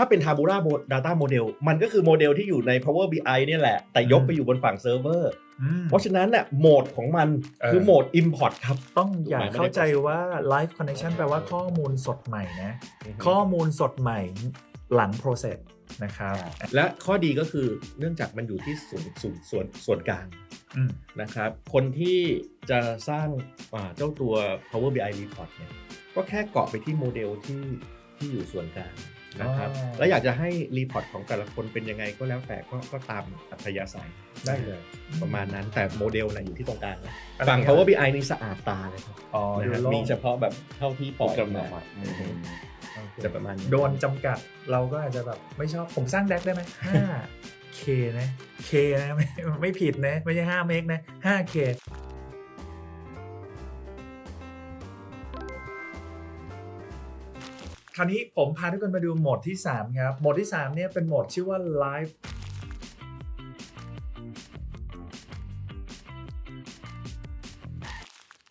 ถ้าเป็น Tabula Data Model มันก็คือโมเดลที่อยู่ใน Power BI เนี่ยแหละ แต่ยกไปอยู่บนฝั่งเซิร์ฟเวอร์อืมเพราะฉะนั้นน่ะโหมดของมันเออคือโหมด Import ครับ ต้องอย่าถูกไหมเข้าใจว่า live connection แปลว่าข้อมูลสดใหม่นะ ข้อมูลสดใหม่หลัง process นะครับ และข้อดีก็คือเนื่องจากมันอยู่ที่ศูนย์ศูนย์ส่วนส่วนกลางอืมนะครับ คนที่จะสร้างอ่าเจ้าตัว Power BI Report เนี่ย ก็แค่เกาะไปที่โมเดลที่ที่อยู่ส่วนกลาง นะครับอ๋อแล้วอยากจะให้รีพอร์ตของแต่ละคนเป็นยังไงก็แล้วแต่ก็ก็ตามอัธยาศัยได้เลยประมาณนั้นแต่โมเดลนะอยู่ที่ตรงกลางนะอะไรฝั่งครับ Power BI นี่สะอาดตาเลยครับอ๋อนะดูฮะโล่งมีเฉพาะแบบเท่าที่ปล่อยกำหนดมาอืมโอเคจะประมาณนี้โดนจำกัดเราก็อาจจะแบบไม่ชอบผมสร้างแดกได้ไหม 5K นะ K นะไม่ไม่ผิดนะ ไม่ใช่5เมกนะ 5K ค ราวนี้ผมพาทุกคนมาดูโหมดที่ 3 ครับ โหมดที่ 3 เนี่ยเป็นโหมดชื่อว่า Live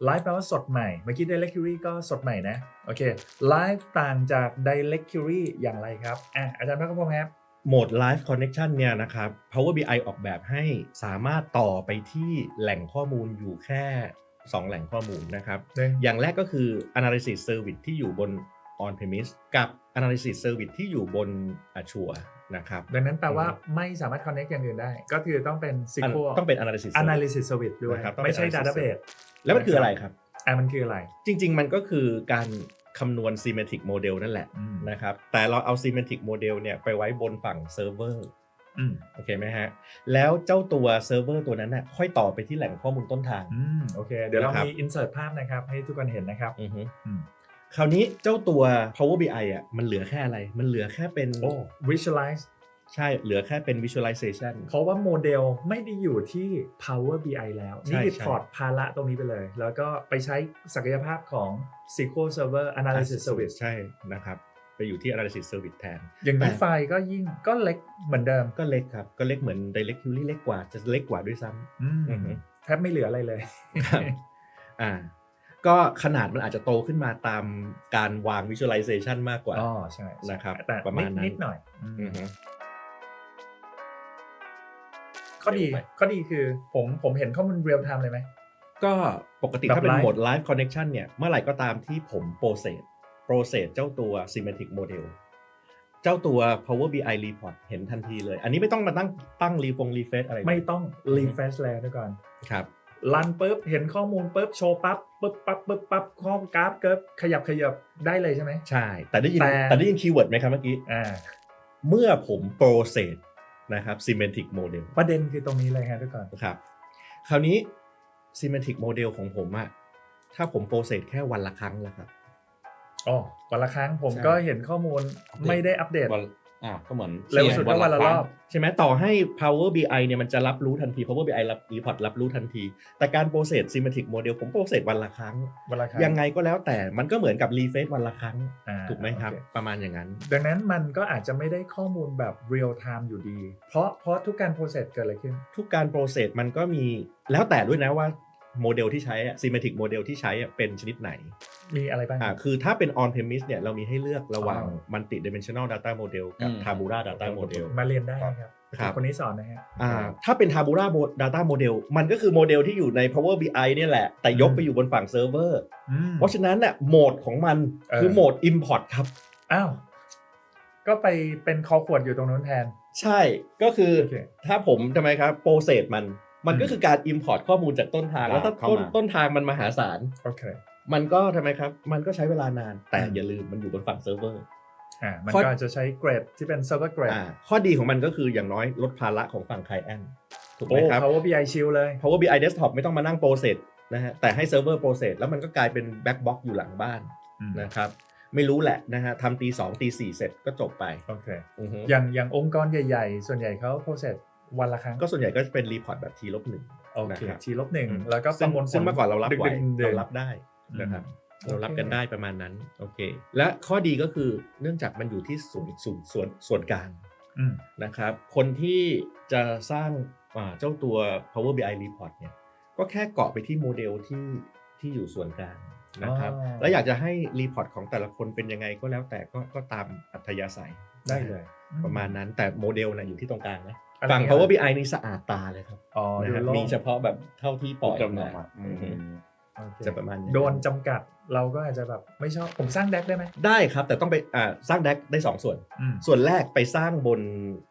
Live แปลว่าสดใหม่ เมื่อกี้ Directory ก็สดใหม่นะ โอเค Live ต่างจาก Directory อย่างไรครับ อะ อาจารย์พักกระพงศ์ครับโหมด Live Connection เนี่ยนะครับ Power BI ออกแบบให้สามารถต่อไปที่แหล่งข้อมูลอยู่แค่ 2 แหล่งข้อมูลนะครับ อย่างแรกก็คือ Analysis Service ที่อยู่บน On Premise กับ Analysis Service ที่อยู่บน Azure นะครับ ดังนั้นแปลว่าไม่สามารถ connect อย่างอื่นได้ ก็คือต้องเป็นอัน SQL ต้องเป็น Analysis Service Analysis Service ด้วยนะครับต้องเป็นไม่ใช่ Analysis Database แล้วมันคืออะไรครับอะมันคืออะไร จริง ๆ มันก็คือการคำนวณ Semantic Model นั่นแหละอืมนะครับ แต่เราเอา Semantic Model เนี่ยไปไว้บนฝั่งเซิร์ฟเวอร์อืมโอเคไหมฮะ แล้วเจ้าตัวเซิร์ฟเวอร์ตัวนั้นน่ะค่อยต่อไปที่แหล่งข้อมูลต้นทางอืมโอเค เดี๋ยวเรานะครับมี insert ภาพนะครับ ให้ทุกคนเห็นนะครับอือฮึอืม คราวนี้เจ้าตัว Power BI อะมันเหลือแค่อะไร มันเหลือแค่เป็น โอ้ visualize ใช่ เหลือแค่เป็น visualization เพราะว่าโมเดลไม่ได้อยู่ที่ Power BI แล้ว ใช่นี่คือใช่ ถอดภาระตรงนี้ไปเลย แล้วก็ไปใช้ศักยภาพของ SQL Server Analysis Service ใช่นะครับ ไปอยู่ที่ analysis service แทน อย่างนี้แต่ ไฟล์ก็ยิ่งก็เล็กเหมือนเดิมก็เล็กครับ ก็เล็กเหมือน directory เล็กกว่าจะเล็กกว่าด้วยซ้ำ อืมอือฮึ แทบไม่เหลืออะไรเลย ครับอ่า ก็ขนาดมันอาจจะโตขึ้นมาตามการวาง visualization มากกว่าอ๋อใช่นะครับแต่ประมาณนั้นนิดๆหน่อยอืมอือฮึข้อดีเร็วไปข้อดีคือผมผมเห็นข้อมูลเรียลไทม์เลยไหมก็ปกติแบบถ้าเป็น live โหมด live connection เนี่ย เมื่อไหร่ก็ตามที่ผม process process เจ้าตัว semantic model เจ้าตัว Power BI report เห็นทันทีเลย อันนี้ไม่ต้องมาตั้งตั้งรีฟงรีเฟซอะไรเลยไม่ต้อง refresh แล้วด้วยก่อนครับ รันปุ๊บเห็นข้อมูลปุ๊บโชว์ปั๊บปุ๊บปั๊บปุ๊บปั๊บข้อมกราฟเกิบขยับขยับได้เลยใช่ไหมใช่ แต่ได้ยินแต่แต่ได้ยินคีย์เวิร์ดไหมครับเมื่อกี้อ่าเมื่อผม process นะครับ semantic model ประเด็นคือตรงนี้เลยฮะทุกคนครับ คราวนี้ semantic model ของผมอะถ้าผม process แค่วันละครั้งแล้วครับอ๋อวันละครั้งผมใช่ก็เห็นข้อมูลไม่ได้อัปเดตวัน อ่าก็เหมือนเร็วสุดก็วันละรอบใช่ไหมต่อให้ Power BI เนี่ยมันจะรับรู้ทันที Power BI รับ report รับรู้ทันที แต่การ process semantic model ผม process วันละครั้งวันละครั้ง ยังไงก็แล้วแต่มันก็เหมือนกับ refresh วันละครั้งอ่าถูกไหมครับโอเประมาณอย่างนั้น ดังนั้นมันก็อาจจะไม่ได้ข้อมูลแบบ real time อยู่ดี เพราะเพราะทุกการ process เกิดอะไรขึ้น ทุกการ process มันก็มีแล้วแต่ด้วยนะว่า โมเดลที่ใช้อะ semantic model ที่ใช้อะเป็นชนิดไหน มีอะไรบ้าง อ่าคือถ้าเป็น on premise เนี่ยเรามีให้เลือกระหว่างอ๋อ multi dimensional data model กับ tabula data model มาเรียนได้นะครับครับ คนนี้สอนนะฮะ อ่าถ้าเป็น tabula data model มันก็คือโมเดลที่อยู่ใน power BI เนี่ยแหละ แต่ยกไปอยู่บนฝั่งเซิร์ฟเวอร์ อืม เพราะฉะนั้นน่ะโหมดของมันเออ คือโหมด import ครับ อ้าว ก็ไปเป็นคอขวดอยู่ตรงนู้นแทนใช่ก็คือโอเค ถ้าผมทำไมครับ process มัน มันก็คือการ import ข้อมูลจากต้นทาง แล้วถ้าเข้าต้นมาต้นทางมันมหาศาลโอเคมันก็ทำไมครับ มันก็ใช้เวลานาน แต่อืมอย่าลืมมันอยู่บนฝั่งเซิร์ฟเวอร์อ่ามันข้อก็จะใช้เกรดที่เป็น server grade อ่าข้อดีของมันก็คืออย่างน้อยลดภาระของฝั่ง client ถูกไหโอ้มครับ Power BI ชิลเลย Power BI desktop ไม่ต้องมานั่ง process นะฮะแต่ให้เซิร์ฟเวอร์ process แล้วมันก็กลายเป็น back box อยู่หลังบ้านนะครับไม่รู้แหละนะฮะทำตีสองตีสี่เสร็จก็จบไปโอเคอือฮึอย่างอย่างองค์กรใหญ่ ๆ ส่วนใหญ่เขา process วันละครั้งก็ส่วนใหญ่ก็จะเป็น report แบบ t ลบหนึ่งโอเคนะครับทีลบหนึ่งอืมแล้วก็ปซึ่ระงมวลผลซึ่งเมื่อก่อนเรารับไหวดึกๆดื่นๆเรารับได้นะครับอืมเรารับโอเคกันได้ประมาณนั้นโอเค และข้อดีก็คือเนื่องจากมันอยู่ที่ศูนย์ศูนย์ส่วนส่วนกลางอืมนะครับ คนที่จะสร้างอ่าเจ้าตัว Power BI report เนี่ยก็แค่เกาะไปที่โมเดลที่ที่อยู่ส่วนกลางนะครับอ๋อแล้วอยากจะให้รีพอร์ตของแต่ละคนเป็นยังไงก็แล้วแต่ก็ก็ตามอัธยาศัยได้เลย ประมาณนั้นแต่โมเดลนะอยู่ที่ตรงกลางนะอะไร ฝั่งเงี้ย Power BI นี่สะอาดตาเลยครับอ๋อนะดูครับโลกมีเฉพาะแบบเท่าที่ปล่อยจำนมาวนอือฮึโอเคจะประมาณนี้โดนจำกัดเราก็อาจจะแบบไม่ชอบผมสร้างแดกได้ไหมได้ครับ แต่ต้องไปอ่าสร้าง DAX ได้ 2 ส่วนอืมส่วนแรกไปสร้างบน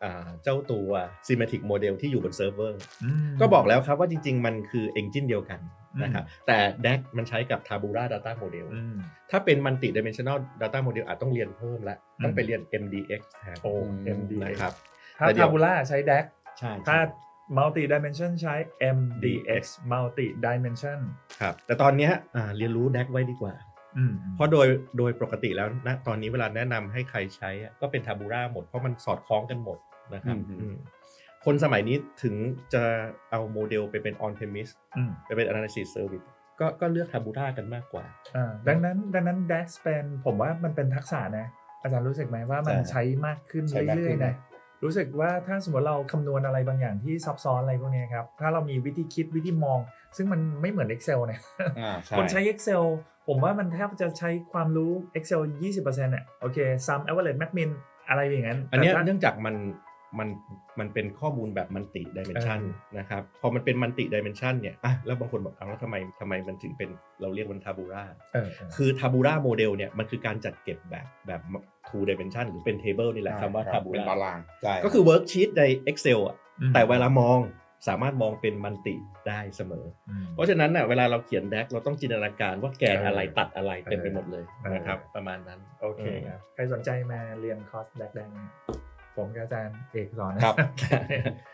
อ่าเจ้าตัว Semantic Model ที่อยู่บนเซิร์ฟเวอร์อืมก็บอกแล้วครับว่าจริง ๆ มันคือ Engine เดียวกันอืมนะครับแต่ DAX มันใช้กับ Tabula Data Model อืมถ้าเป็น Multi Dimensional Data Model อาจต้องเรียนเพิ่มแล้วอืมต้องไปเรียน MDX แทนโอ้อืม MD นะครับ ถ้าแต่เดี๋ยว Tabula ใช้ DAX ใช่ถ้าใช่ multi dimension ใช้ MDX multi dimension ครับ แต่ตอนเนี้ยอ่าเรียนรู้ DAX ไว้ดีกว่า อืมเพราะโดยโดยปกติแล้วนะตอนนี้เวลาแนะนำให้ใครใช้อะก็เป็น Tabula หมด เพราะมันสอดคล้องกันหมดนะครับอืม อืมคนสมัยนี้ถึงจะเอาโมเดลไปเป็น on premise อืมไปเป็น analysis service ก็ก็เลือก Tabula กันมากกว่า อ่าดังนั้นดังนั้น DAX เป็นผมว่ามันเป็นทักษะนะ อาจารย์รู้สึกไหมว่ามันใช่ใช้มากขึ้นใช้มากเรื่ขึ้อยนๆนะนะ รู้สึกว่าถ้าสมมติเราคำนวณอะไรบางอย่างที่ซับซ้อนอะไรพวกเนี้ยครับ ถ้าเรามีวิธีคิดวิธีมอง ซึ่งมันไม่เหมือน Excel นะอ่าใช่คนใช้ Excel ผมว่ามันแทบจะใช้ความรู้ Excel 20%อะโอเค sum average max min อะไรอย่างนั้น อันเนี้ยแต่ถ้าเนื่องจากมัน มันมันเป็นข้อมูลแบบมันติดิเมนชันเออนะครับพอมันเป็นมันติดิเมนชันเนี่ยอะแล้วบางคนบอกเอาแล้วทำไมทำไมมันถึงเป็นเราเรียกมัน Tabula เออเออคือ Tabula Model เนี่ยมันคือการจัดเก็บแบบแบบ two dimension หรือเป็น table นี่แหละคำว่ารับเป็น Tabula ตารางใช่ก็คือ worksheet ใน Excel อะอืมแต่เวลามองสามารถมองเป็นมันติได้เสมอมเพราะฉะนั้นน่ะเวลาเราเขียน DAX เราต้องจินตนาการว่าแกนอะไรเออตัดอะไรเต็มไปเออหมดเลยเออนะครับประมาณนั้น โอเคอืมครับ ใครสนใจมาเรียนคอร์สแดกได้ไหม ผมกับอาจารย์เอกสอนนะครับ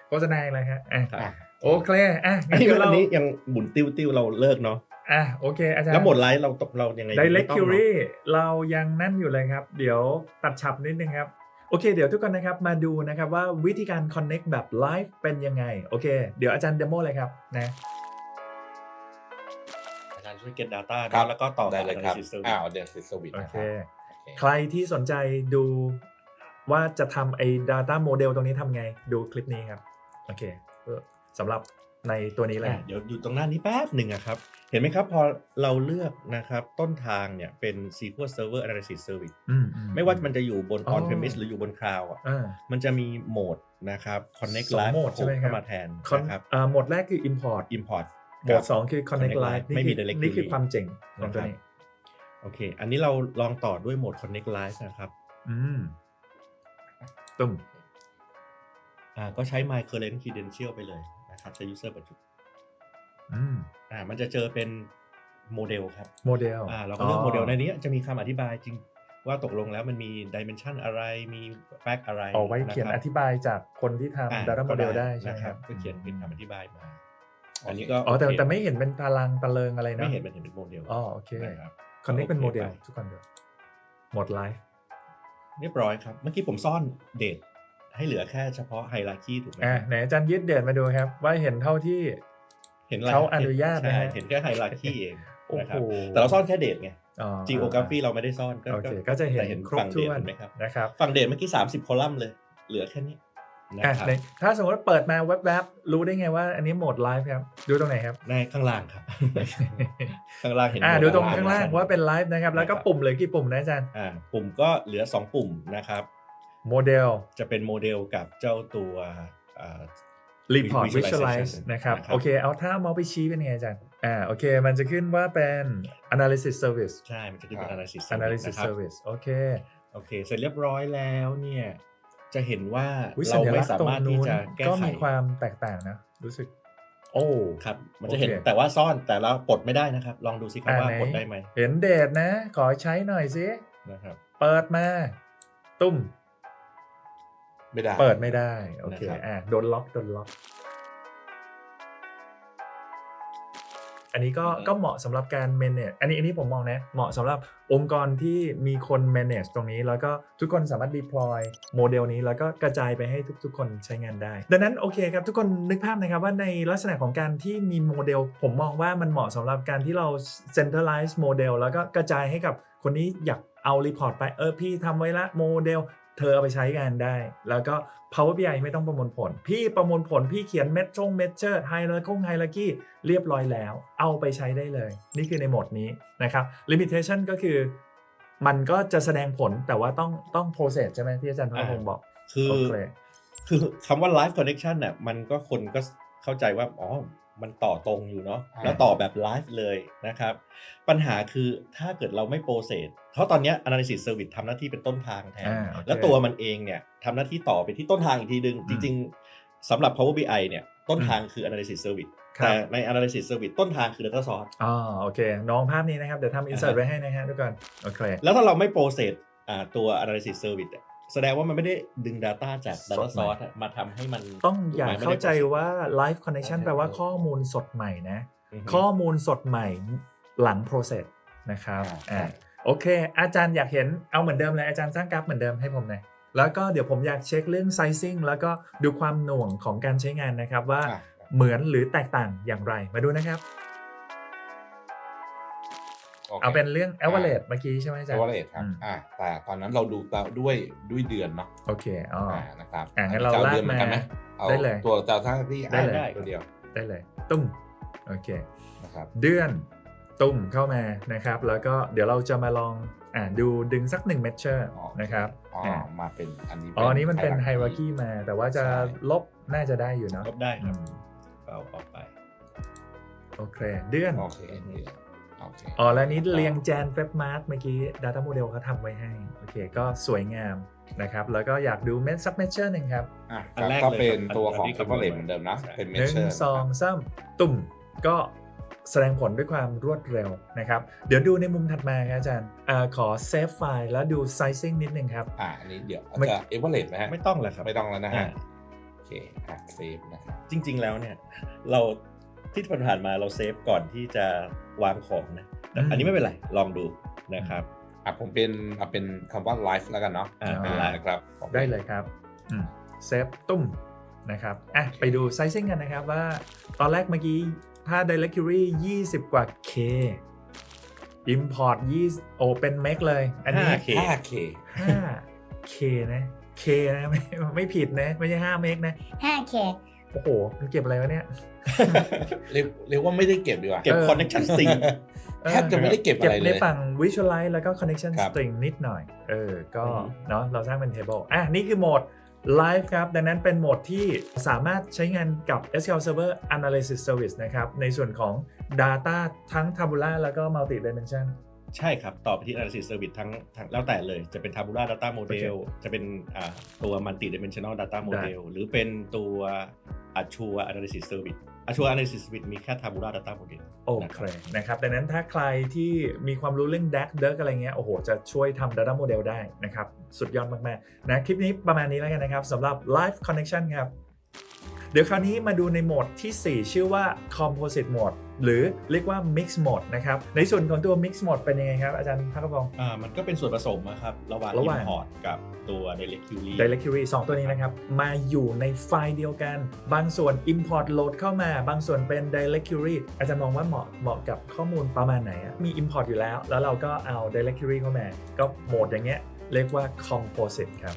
โฆษณาอะไรครับอะครับอะโอเคอะอังั้นนนี้เดี๋ยวอัเรานนี้ยังหมุนติ้วติ้วๆเราเลิกเนาะอะโอเคอาจารย์แล้วหมดไลฟ์เราตกเรายังไง Direct ไม่ต้องเนอะ Query เรายังนั่นอยู่เลยครับ เดี๋ยวตัดฉับนิดนึงครับโอเค เดี๋ยวทุกคนนะครับมาดูนะครับว่าวิธีการ connect แบบ live เป็นยังไง โอเค เดี๋ยวอาจารย์เดโมเลยครับนะอาจารย์ช่วย get data ครันะบแล้วก็ต่อได้เลยครับ analysis service อ้าวเดี๋ยวสวิตช์โอนะเคครับโอเค ใครที่สนใจดู ว่าจะทำไอ้ data model ตรงนี้ทำไงดูคลิปนี้ครับ โอเคเพื่อสำหรับในตัวนี้เลยอะเดี๋ยวอยู่ตรงหน้านี้แป๊บหนึ่งอะครับ เห็นไหมครับพอเราเลือกนะครับต้นทางเนี่ยเป็น SQL Server Analysis Service อืมอืไม่ว่ามันจะอยู่บนอ๋อ on premise หรืออยู่บน cloud อะอ่ามันจะมีโหมดนะครับ connect สอง live โหมดใช่ไหมครับเข้ามาแทนคอนนะครับอ่าโหมดแรกคือ import import โหมดสองคือ connect Connect live Live นี่ไม่มีคือ direct นี่คือ query ความเจ๋งของตัวนี้โอเค อันนี้เราลองต่อด้วยโหมด connect live นะครับ อืม ตุ้มอ่าก็ใช้ my current credential ไปเลยนะครับ ใช้ user ปัจจุบันอืมอ่ามันจะเจอเป็นโมเดลครับโมเดลอ่าเราก็เลือกโมเดลในนี้จะมีคำอธิบายจริงว่าตกลงแล้วมันมีดิเมนชันอะไร มีแฟกอะไรเอาไว้เขียนอธิบายจากคนที่อ่าทำ data model ได้ใช่ไหมนะคครัรับบก็เขียนเป็นคำอธิบายมาโอเคอันนี้ก็ อ๋อ แต่โเคแต่ไม่เห็นเป็นตารางตะเริงอะไรเนไม่อะเห็นมันเห็นเป็นโมเดล อ๋อ โอเคนะครับ connect เป็นโมเดลโอคไปทุกคนเดียวหมดไลฟ์ เรียบร้อยครับ เมื่อกี้ผมซ่อนเดทให้เหลือแค่เฉพาะไฮรักีถูกไหมอะไหนอาจารย์ยืดเดดมาดูครับ ว่าเห็นเท่าที่เห็นอะไรเขาอนุญาตนะใช่ฮะเห็นแค่ไฮรักีเองโอ้นะครับโหแต่เราซ่อนแค่เดทไงอ๋อ geography เราไม่ได้ซ่อนโอเคก็จะเห็นแต่เห็นครบฝั่งเดถ้ทวนเห็นไหมครับนะครับ ฝั่งเดทเมื่อกี้ 30 คอลัมน์เลย เหลือแค่นี้ นะอะครับไหนถ้าสมมติว่าเปิดมาแวบๆรู้ได้ไงว่าอันนี้โหมดไลฟ์ครับดูตรงไหนครับในข้างล่างครับข้างล่างเห็นอ่าหมดูตรงแล้วข้างล่างว่าเป็นไลฟ์นะครับแล้วก็นะครับปุ่มเหลือกี่ปุ่มนะอาจารย์อ่าปุ่มก็เหลือ 2 ปุ่มนะครับโมเดลจะเป็นโมเดลกับเจ้าตัวอ่า report visualization visualize นะครับนะครับโอเคเอาถ้าเอาเมาส์ไปชี้เป็นไงอาจารย์อ่าโอเค มันจะขึ้นว่าเป็น analysis service ใช่ มันจะขึ้นเป็นครับ analysis analysis นะครับ service โอเคโอเค เสร็จเรียบร้อยแล้วเนี่ย จะเห็นว่าวิเราสัญไม่ลักษสาณ์ตรงมารถที่นู้นจะแก้ก็ไขมีความแตกต่างนะรู้สึก โอ้ครับ มันจะเห็นโอเคแต่ว่าซ่อนแต่เราปลดไม่ได้นะครับ ลองดูสิครับอ่าว่าไหนปลดได้ไหมเห็นเดทนะ ขอใช้หน่อยสินะครับ เปิดมา ตุ้ม ไม่ได้ เปิดไม่ได้ โอเคนะครับอะโดนล็อกโดนล็อก อันนี้ก็ก็เหมาะสำหรับการ manage อันนี้อันนี้ผมมองนะ เหมาะสำหรับองค์กรที่มีคน manage ตรงนี้ แล้วก็ทุกคนสามารถ deploy โมเดลนี้ แล้วก็กระจายไปให้ทุก ๆ คนใช้งานได้ ดังนั้นโอเคครับ ทุกคนนึกภาพนะครับว่าในลักษณะของการที่มีโมเดล ผมมองว่ามันเหมาะสำหรับการที่เรา centralize โมเดลแล้วก็กระจายให้กับคนนี้อยากเอา report ไปเออพี่ทำไว้ละโมเดล เธอเอาไปใช้งานได้ แล้วก็ Power BI ไม่ต้องประมวลผล พี่ประมวลผลพี่เขียนเม็ดชงเมเจอร์ไฮแล้วก็ไฮลักี้เรียบร้อยแล้ว เอาไปใช้ได้เลย นี่คือในโหมดนี้นะครับ limitation ก็คือ มันก็จะแสดงผลแต่ว่าต้องต้อง process ใช่ไหมที่อาจารย์พระพงศ์บอก คือโอเคคือคำว่า live connection เนี่ยมันก็คนก็เข้าใจว่า อ๋อ มันต่อตรงอยู่เนาะอ่าแล้วต่อแบบไลฟ์เลยนะครับ ปัญหาคือถ้าเกิดเราไม่โปรเซสเพราะตอนเนี้ย analysis service ทำหน้าที่เป็นต้นทางแทนอ่าโอเคแล้วตัวมันเองเนี่ยทำหน้าที่ต่อไปที่ต้นทางอีกทีนึงอืมจริง ๆสำหรับ Power BI เนี่ยต้นทางคือ analysis service ครับแต่ใน analysis service ต้นทางคือ data source อ๋อโอเค น้องภาพนี้นะครับ เดี๋ยวทำ insert ไว้ให้นะฮะทุกคนโอเคแล้วถ้าเราไม่โปรเซสอ่าตัว analysis service อะ แสดงว่ามันไม่ได้ดึง Data จากส data ดใหม่ source อะมาทำให้มันต้องอย่าไม่ได้เข้าใจ process ว่า live connection ใช่แปลว่าใช่ข้อมูลสดใหม่นะอือฮึข้อมูลสดใหม่หลัง process นะครับอ่า อ่าโอเค อาจารย์อยากเห็นเอาเหมือนเดิมเลยอาจารย์สร้างกราฟเหมือนเดิมให้ผมหน่อยแล้วก็เดี๋ยวผมอยากเช็คเรื่อง sizing แล้วก็ดูความหน่วงของการใช้งานนะครับว่าอะ เหมือนหรือแตกต่างอย่างไรมาดูนะครับโค เอาเป็นเรื่อง average เมื่อกี้ใช่ไหมอาจารย์เอเวอเรครับอืมอ่าแต่ตอนนั้นเราดูด้วยด้วยเดือนเนาะโอเคอ๋ออ่านะครับอะงั้นเราจะอลากดือนหมือนกันไหมาเอาได้เลยตัวเจ้าท่าที่ได้เลยตัวเดียวได้เลย ตุ้มโอเคนะครับเดือนตุ่มเข้ามานะครับ แล้วก็เดี๋ยวเราจะมาลองอ่าดูดึงสักหนึ่งเม t เ r อร์อ๋อนะครับอ๋ออ่ามาเป็นอันนี้อ๋ออันนี้มันเป็นไฮ hierarchy รักีมา แต่ว่าจะใช่ลบน่าจะได้อยู่เนาะลบได้ครับอืมเอาออกไปโอเคเดือนโอเคเดื อนโอเคอ๋อ แล้วนี้เรียงแจนเฟบมาร์เมื่อกี้ Data Model เขาทำไว้ให้ โอเค ก็สวยงามนะครับ แล้วก็อยากดูเม s ซับเม t เ r อร์หนึ่งครับอะอันแรกก็เลยเป็นครับตัวอันของนี้เอคำนเววอณเรเหมือนเดิมนะใช่เป็นเมหนึ่งเชอร์สองสามตุ่มก็แสดงผลด้วยความรวดเร็วนะครับ เดี๋ยวดูในมุมถัดมาครับอาจารย์อาขอเซฟไฟล์แล้วดู sizing นิดนึงครับ อ่าอันนี้เดี๋ยวไม่จะเอเวอเรไหมฮะ ไม่ต้องแหละครับ ไม่ต้องแล้วนะฮะอ่าโอเคอะเซฟนะครับ จริง ๆ แล้วเนี่ย เรา ที่ผ่านๆมาเราเซฟก่อนที่จะวางของนะแต่อืมอันนี้ไม่เป็นไร ลองดูนะครับอะผมเป็นเอาเป็นคำว่าไลฟ์แล้วกันเนาะอ่าเป็นไลฟ์นะครับ ได้เลยครับเซฟตุ้มนะครับอะไปดู sizing กันนะครับว่าตอนแรกเมื่อกี้ถ้า directory 20 กว่า K import 20โอเป็น meg เลย อันนี้ 5K 5K 5 K นะ K นะไม่ไม่ผิดนะ ไม่ใช่5 meg นะ 5K โอ้โห มันเก็บอะไรวะเนี่ย เรียกเรียกว่าไม่ได้เก็บดีกว่า เก็บเออ connection string เออแทบจะไม่ได้เก็บเก็อะบไรในเลยฝั่ง visualize แล้วก็ connection ครับ string นิดหน่อย เออ ก็อืมเนาะเราสร้างเป็น table อะ นี่คือโหมด live ครับ ดังนั้นเป็นโหมดที่สามารถใช้งานกับ SQL Server Analysis Service นะครับ ในส่วนของ Data ทั้ง Tabular แล้วก็ Multi Dimension ใช่ครับ ต่อไปที่ analysis service ทั้งทั้งแล้วแต่เลย จะเป็น tabular data model จะเป็นอ่าตัว multi dimensional data model หรือเป็นตัว Azure analysis service Azure analysis service มีแค่ tabular data model โอเคนะครับดังนั้นถ้าใครที่มีความรู้เรื่อง DAX d i r k อะไรเงี้ยโอ้โห จะช่วยทำ Data Model ได้นะครับ สุดยอดมาก ๆ นะ คลิปนี้ประมาณนี้แล้วกันนะครับสำหรับ Live Connection ครับ เดี๋ยวคราวนี้มาดูในโหมดที่ 4 ชื่อว่า Composite Mode หรือเรียกว่า Mix Mode นะครับ ในส่วนของตัว Mix Mode เป็นยังไงครับอาจารย์พักกระพงศ์อ่ามันก็เป็นส่วนผสมนะครับระหว่างระหว่าง import กับตัว direct query Directory 2 ตัวนี้นะครับ มาอยู่ในไฟล์เดียวกัน บางส่วน Import Load เข้ามา บางส่วนเป็น Directory อาจารย์มองว่าเหมาะเหมาะกับข้อมูลประมาณไหนอะมี Import อยู่แล้ว แล้วเราก็เอา Directory เข้ามา ก็โหมดอย่างเงี้ยเรียกว่า Composite ครับ